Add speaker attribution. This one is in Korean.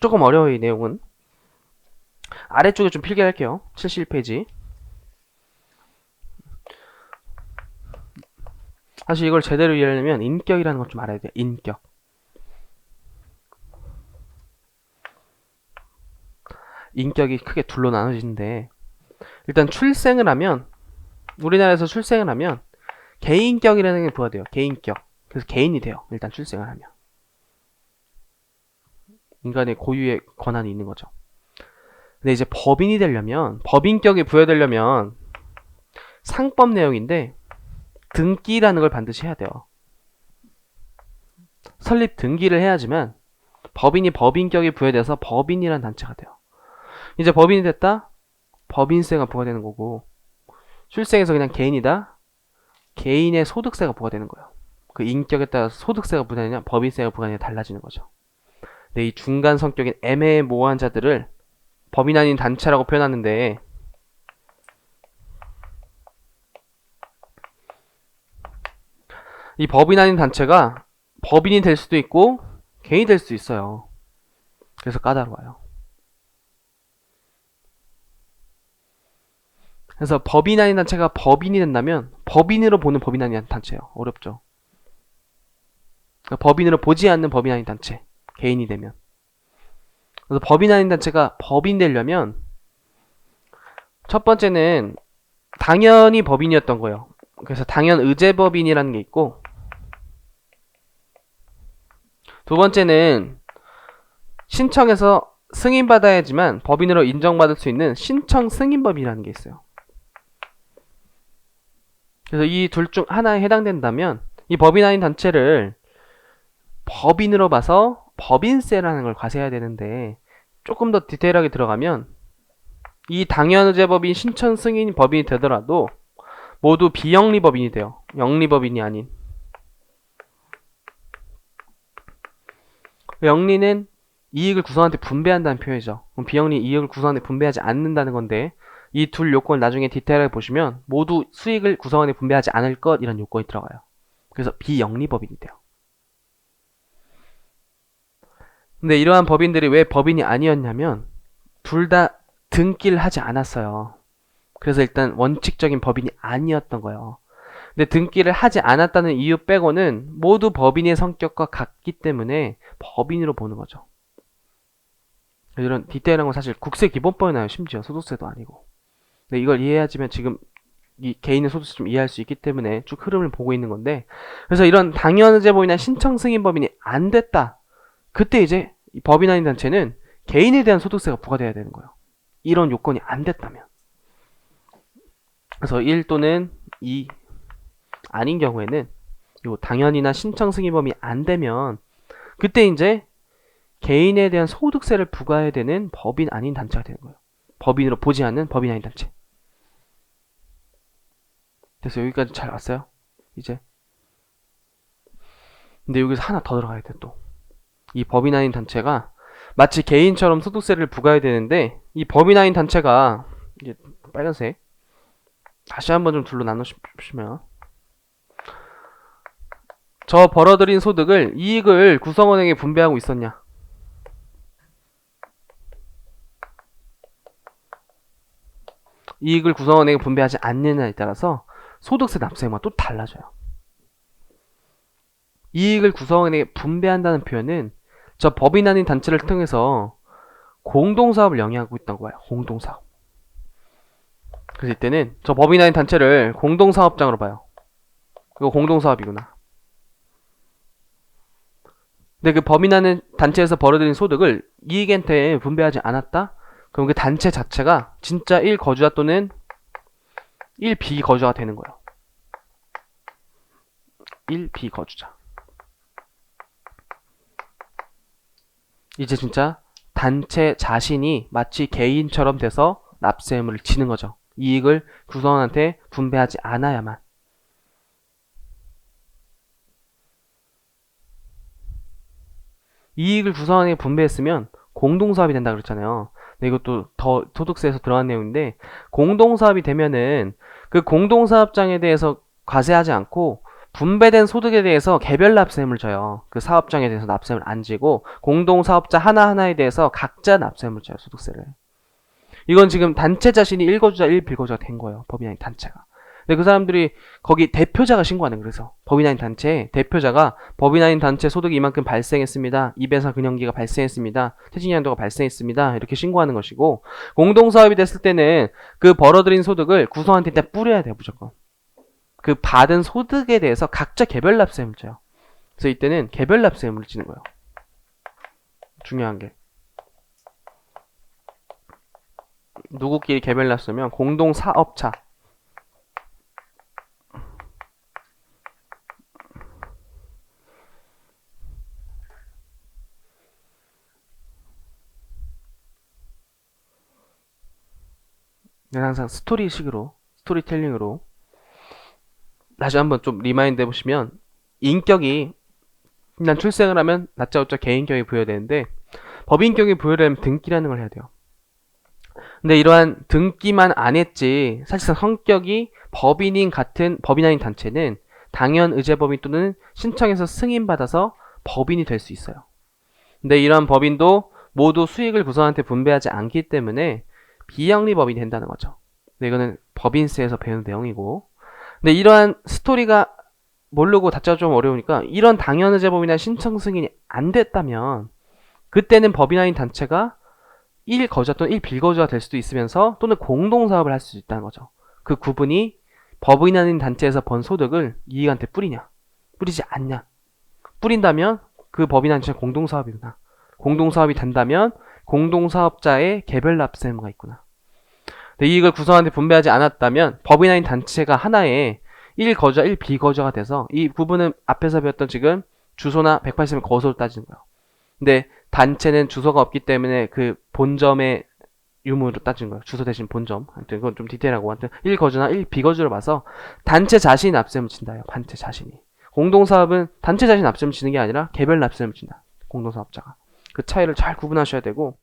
Speaker 1: 조금 어려워요, 이 내용은. 아래쪽에 좀 필기할게요. 71페이지. 사실 이걸 제대로 이해하려면 인격이라는 걸 좀 알아야 돼요. 인격. 인격이 크게 둘로 나눠지는데 일단 출생을 하면 우리나라에서 출생을 하면 개인격이라는 게 부여돼요. 개인격. 그래서 개인이 돼요. 일단 출생을 하면. 인간의 고유의 권한이 있는 거죠. 근데 이제 법인이 되려면 법인격이 부여되려면 상법 내용인데 등기라는 걸 반드시 해야 돼요. 설립 등기를 해야지만 법인이 법인격이 부여돼서 법인이라는 단체가 돼요. 이제 법인이 됐다? 법인세가 부과되는 거고 출생에서 그냥 개인이다? 개인의 소득세가 부과되는 거예요. 그 인격에 따라 소득세가 부과되냐 법인세가 부과되냐 달라지는 거죠. 근데 이 중간 성격인 애매모호한 자들을 법인 아닌 단체라고 표현하는데 이 법인 아닌 단체가 법인이 될 수도 있고 개인이 될 수도 있어요. 그래서 까다로워요. 그래서 법인 아닌 단체가 법인이 된다면 법인으로 보는 법인 아닌 단체예요. 어렵죠. 그러니까 법인으로 보지 않는 법인 아닌 단체. 개인이 되면. 그래서 법인 아닌 단체가 법인 되려면 첫 번째는 당연히 법인이었던 거예요. 그래서 당연 의제법인이라는 게 있고 두 번째는 신청해서 승인받아야지만 법인으로 인정받을 수 있는 신청 승인법이라는 게 있어요. 그래서 이 둘 중 하나에 해당된다면 이 법인 아닌 단체를 법인으로 봐서 법인세라는 걸 과세해야 되는데 조금 더 디테일하게 들어가면 이 당연의제법인 신청 승인 법인이 되더라도 모두 비영리 법인이 돼요. 영리 법인이 아닌. 영리는 이익을 구성한테 분배한다는 표현이죠. 그럼 비영리 이익을 구성한테 분배하지 않는다는 건데 이 둘 요건을 나중에 디테일하게 보시면 모두 수익을 구성원에 분배하지 않을 것 이런 요건이 들어가요. 그래서 비영리 법인이 돼요. 근데 이러한 법인들이 왜 법인이 아니었냐면 둘 다 등기를 하지 않았어요. 그래서 일단 원칙적인 법인이 아니었던 거예요. 근데 등기를 하지 않았다는 이유 빼고는 모두 법인의 성격과 같기 때문에 법인으로 보는 거죠. 이런 디테일한 건 사실 국세 기본법에 나요. 심지어 소득세도 아니고. 근데 이걸 이해하지만 지금 이 개인의 소득세 좀 이해할 수 있기 때문에 쭉 흐름을 보고 있는 건데 그래서 이런 당연의제법이나 신청 승인 법인이 안 됐다. 그때 이제 이 법인 아닌 단체는 개인에 대한 소득세가 부과돼야 되는 거예요. 이런 요건이 안 됐다면. 그래서 1 또는 2 아닌 경우에는 요 당연이나 신청 승인법이 안 되면 그때 이제 개인에 대한 소득세를 부과해야 되는 법인 아닌 단체가 되는 거예요. 법인으로 보지 않는 법인 아닌 단체. 그래서 여기까지 잘 왔어요? 이제. 근데 여기서 하나 더 들어가야 돼, 또. 이 법인 아닌 단체가 마치 개인처럼 소득세를 부과해야 되는데, 이 법인 아닌 단체가, 이제 빨간색. 다시 한번 좀 둘로 나누시면. 저 벌어들인 소득을, 이익을 구성원에게 분배하고 있었냐? 이익을 구성원에게 분배하지 않느냐에 따라서 소득세 납세액만 또 달라져요. 이익을 구성원에게 분배한다는 표현은 저 법인 아닌 단체를 통해서 공동사업을 영위하고 있다고 봐요. 공동사업. 그래서 이때는 저 법인 아닌 단체를 공동사업장으로 봐요. 이거 공동사업이구나. 근데 그 법인 아닌 단체에서 벌어들인 소득을 이익한테 분배하지 않았다? 그럼 그 단체 자체가 진짜 1 거주자 또는 1 비거주자가 되는 거예요. 1 비거주자. 이제 진짜 단체 자신이 마치 개인처럼 돼서 납세 의무를 지는 거죠. 이익을 구성원한테 분배하지 않아야만. 이익을 구성원에게 분배했으면 공동사업이 된다 그랬잖아요. 근데 이것도 더 소득세에서 들어간 내용인데 공동사업이 되면은 그 공동사업장에 대해서 과세하지 않고 분배된 소득에 대해서 개별 납세금을 져요. 그 사업장에 대해서 납세금을 안 지고 공동 사업자 하나하나에 대해서 각자 납세금을 져요. 소득세를. 이건 지금 단체 자신이 일거주자 1빌거주가 된 거예요. 법인 아닌 단체가. 근데 그 사람들이 거기 대표자가 신고하는. 그래서 법인 아닌 단체에 대표자가 법인 아닌 단체 소득이 이만큼 발생했습니다. 이배사 근영기가 발생했습니다. 퇴직연도가 발생했습니다. 이렇게 신고하는 것이고 공동 사업이 됐을 때는 그 벌어들인 소득을 구성한테 일단 뿌려야 돼요. 무조건. 그 받은 소득에 대해서 각자 개별 납세금을 져요. 그래서 이때는 개별 납세금을 지는 거예요. 중요한 게. 누구끼리 개별 납세면 공동 사업자. 는 항상 스토리식으로 스토리텔링으로 다시 한번 좀 리마인드 해보시면 인격이 일단 출생을 하면 낮자고자 개인격이 부여되는데 법인격이 부여되려면 등기라는 걸 해야 돼요. 근데 이러한 등기만 안 했지 사실상 성격이 법인인 같은 법인 아닌 단체는 당연 의제법인 또는 신청해서 승인받아서 법인이 될 수 있어요. 근데 이러한 법인도 모두 수익을 구성한테 분배하지 않기 때문에 비영리 법인이 된다는 거죠. 근데 이거는 법인세에서 배운 내용이고 근데 이러한 스토리가 모르고 다짜가 좀 어려우니까 이런 당연의제법이나 신청 승인이 안 됐다면 그때는 법인 아닌 단체가 1거주자 또는 1빌거주가 될 수도 있으면서 또는 공동사업을 할 수 있다는 거죠. 그 구분이 법인 아닌 단체에서 번 소득을 이익한테 뿌리냐 뿌리지 않냐. 뿌린다면 그 법인 단체 공동사업이구나. 공동사업이 된다면 공동사업자의 개별 납세 의무가 있구나 이익을 구성한테 분배하지 않았다면 법인 아닌 단체가 하나의 1거주자, 1비거주자가 돼서 이 구분은 앞에서 배웠던 지금 주소나 180일 거소로 따지는 거예요. 근데 단체는 주소가 없기 때문에 그 본점의 유무로 따지는 거예요. 주소 대신 본점. 하여튼 그건 좀 디테일하고 하여튼 1거주나 1비거주를 봐서 단체 자신이 납세금을 진다요. 단체 자신이. 공동사업은 단체 자신이 납세금을 지는 게 아니라 개별 납세금을 진다. 공동사업자가. 그 차이를 잘 구분하셔야 되고